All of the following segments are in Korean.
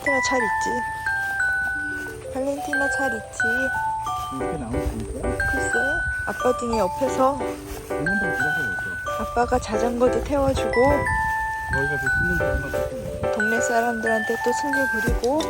잘 있지? 발렌티나 잘 있지? 이렇게 나오니까 글쎄, 아빠 등에 옆에서 공원도 들어서 있어. 아빠가 자전거도 태워주고. 동네 사람들한테 또 승질 부리고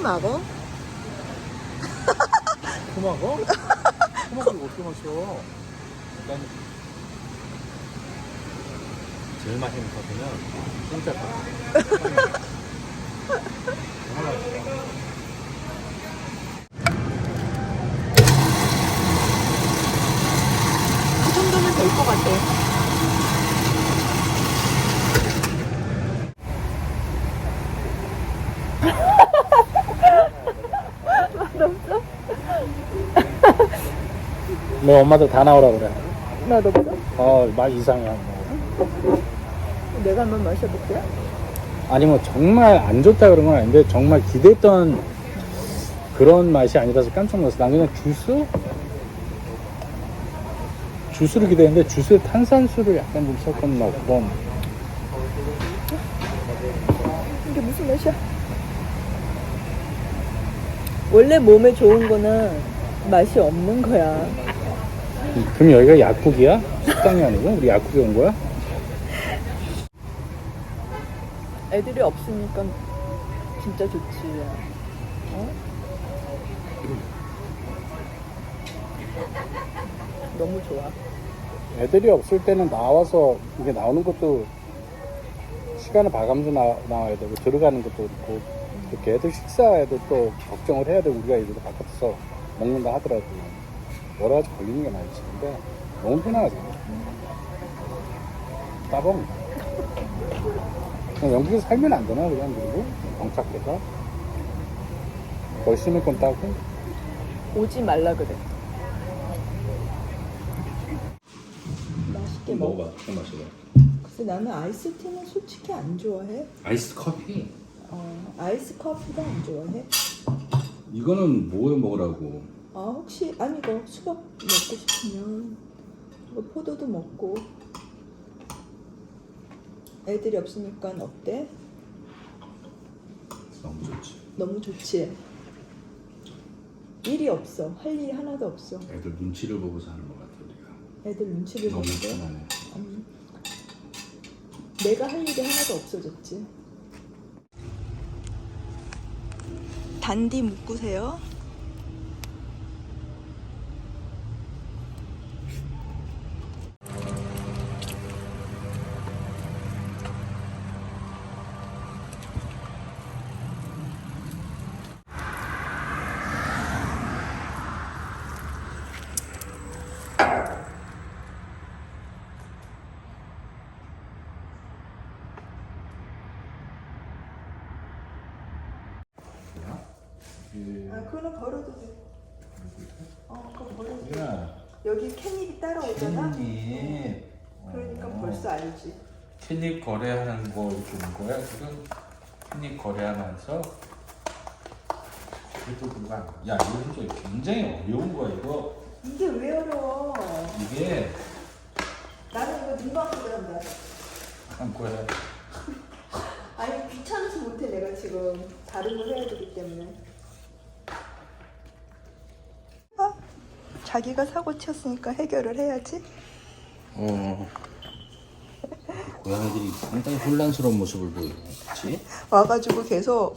코 막어? 토마고? 토마고 어떻게 마셔? 일단 제일 맛있는 커피는 진짜 커피. 정말 맛있어. 그 정도면 될 것 같아. 너 엄마들 다 나오라 그래. 나도 그래? 어, 맛 이상해. 내가 한번 마셔볼게. 아니 뭐 정말 안 좋다 그런 건 아닌데 정말 기대했던 그런 맛이 아니라서 깜짝 놀랐어. 난 그냥 주스? 주스를 기대했는데 주스에 탄산수를 약간 좀 섞었나 그런 이게 무슨 맛이야? 원래 몸에 좋은 거는 맛이 없는 거야. 그럼 여기가 약국이야? 식당이 아니고 우리 약국에 온 거야? 애들이 없으니까 진짜 좋지. 어? 너무 좋아. 애들이 없을 때는 나와서 이게 나오는 것도 시간을 봐가면서 나, 나와야 되고 들어가는 것도 그렇고 이렇게 애들 식사에도 또 걱정을 해야 되고 우리가 이거 바깥에서 먹는다 하더라도 여러 가지 걸리는 게 많지 근데 너무 편하지 따봉 그냥 영국에서 살면 안 되나 그냥 그리고 정착해서 열심히 건 따고 오지 말라 그래. 맛있게 먹어. 좀 마셔봐 글쎄 나는 아이스티는 솔직히 안 좋아해. 아이스 커피 어, 아이스 커피도 안 좋아해. 이거는 뭐 먹으라고? 아 혹시 아니 이거 수박 먹고 싶으면 이거 포도도 먹고 애들이 없으니까 어때? 너무 좋지. 너무 좋지. 일이 없어. 할 일이 하나도 없어. 애들 눈치를 보고서 하는 것 같아 우리가. 애들 눈치를 너무 보는데 편하네. 음, 내가 할 일이 하나도 없어졌지. 단디 묶으세요. 아 그거는 걸어도 돼. 어 그거 걸어도 돼. 여기 캣닙이 따라오잖아. 캣닙. 그러니까 어. 벌써 알지. 캣닙 거래하는 거 이렇게 온 거야 지금? 캣닙 거래하면서 그래도 그거 안- 야 이거 진짜 굉장히 어려운 거야 이거 이게 왜 어려워? 이게 나는 이거 눈 감고 한다. 한 거야 아니 귀찮아서 못해 내가 지금 다른 걸 해야 되기 때문에. 자기가 사고 쳤으니까 해결을 해야지. 어 고양이들이 상당히 혼란스러운 모습을 보이네 그치? 와가지고 계속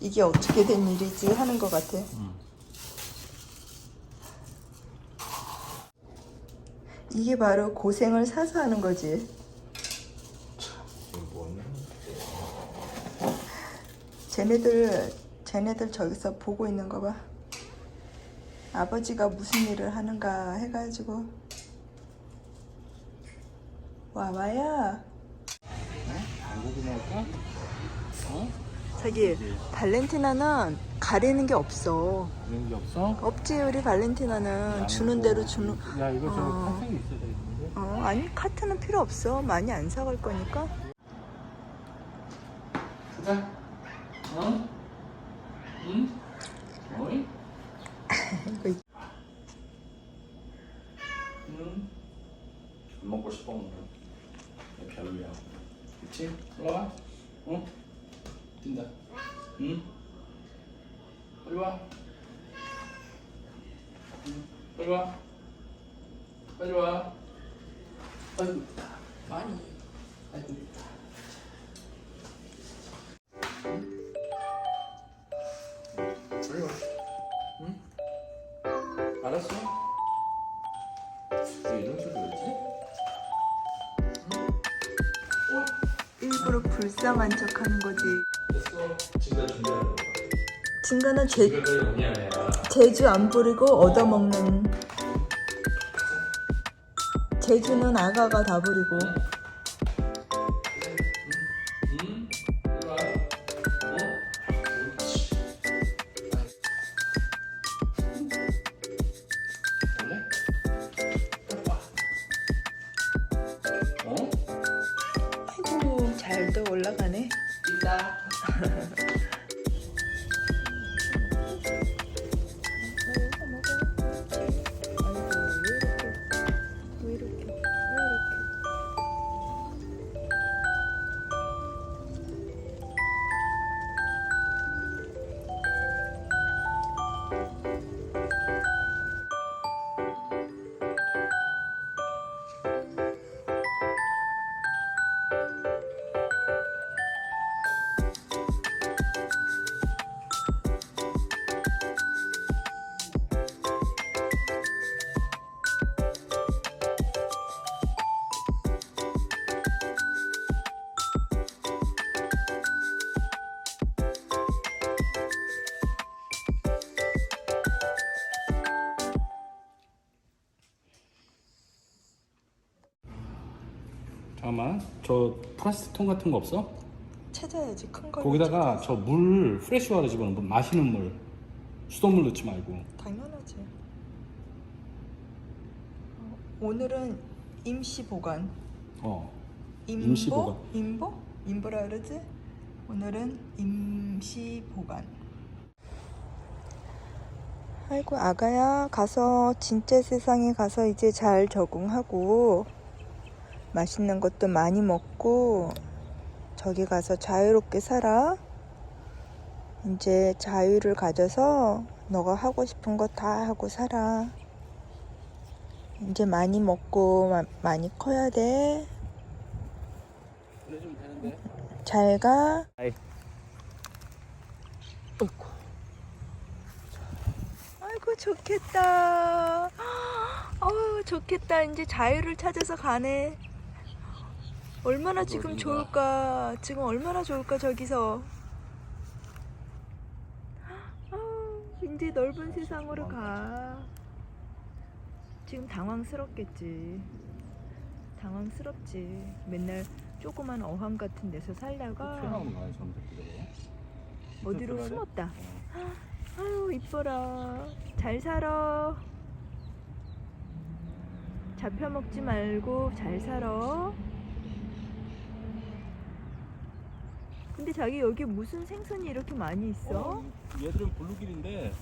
이게 어떻게 된 일이지 하는 것 같아. 이게 바로 고생을 사서 하는 거지. 쟤네들 쟤네들 저기서 보고 있는 거 봐. 아버지가 무슨 일을 하는가 해가지고 와봐야 한국이 나올까? 어? 자기 발렌티나는 가리는 게 없어. 그런 게 없어? 없지 우리 발렌티나는 주는 대로 주는. 야 이거 저거 어. 탄생이 있어야 되는데 어, 아니 카트는 필요 없어. 많이 안 사갈 거니까. 가자. 어? 응? 어이? 응? 안 먹고 오늘. 별로야. 그치? 올라와. 응? 뛴다. 응? 빨리 와. 응? 빨리 와. 빨리 와. 아이고. 많이. 아이고 이런 소리 왜지? 와, 일부러 불쌍한 척하는 거지. 됐어. 지금 준비하는 거. 진가는 제, 영양이야. 제주 안 부리고 얻어먹는. 제주는 아가가 다 부리고. Ha ha ha. 잠깐만. 저 플라스틱 통 같은 거 없어? 찾아야지 큰 거. 거기다가 저 물 프레시워터 집어넣어. 물, 마시는 물. 수돗물 넣지 말고. 당연하지. 어, 오늘은 임시 보관. 어. 임보? 임시 보관. 임보? 임보라 그러지? 오늘은 임시 보관. 아이고 아가야 가서 진짜 세상에 가서 이제 잘 적응하고 맛있는 것도 많이 먹고 저기 가서 자유롭게 살아. 이제 자유를 가져서 너가 하고 싶은 거 다 하고 살아. 이제 많이 먹고 마- 많이 커야 돼. 잘 가. 아이. 아이고 좋겠다. 어우 좋겠다. 이제 자유를 찾아서 가네. 얼마나 지금 어디가? 좋을까? 지금 얼마나 좋을까 저기서. 아우, 이제 넓은 세상으로 가. 지금 당황스럽겠지. 당황스럽지. 맨날 조그만 어항 같은 데서 살다가. 어디로? 숨었다. 어. 아유 이뻐라 잘 살아 잡혀 먹지 말고 잘 살아 근데 자기 여기 무슨 생선이 이렇게 많이 있어? 어, 얘들은 블루길인데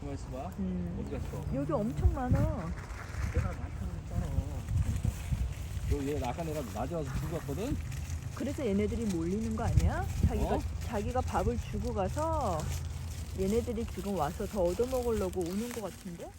가만 있어봐 음, 어디 갔어? 여기 엄청 많아 내가 많다고 했잖아 얘 아까 내가 낮에 와서 들고 갔거든? 그래서 얘네들이 몰리는 거 아니야? 자기가 어? 자기가 밥을 주고 가서 얘네들이 지금 와서 더 얻어먹으려고 오는 거 같은데?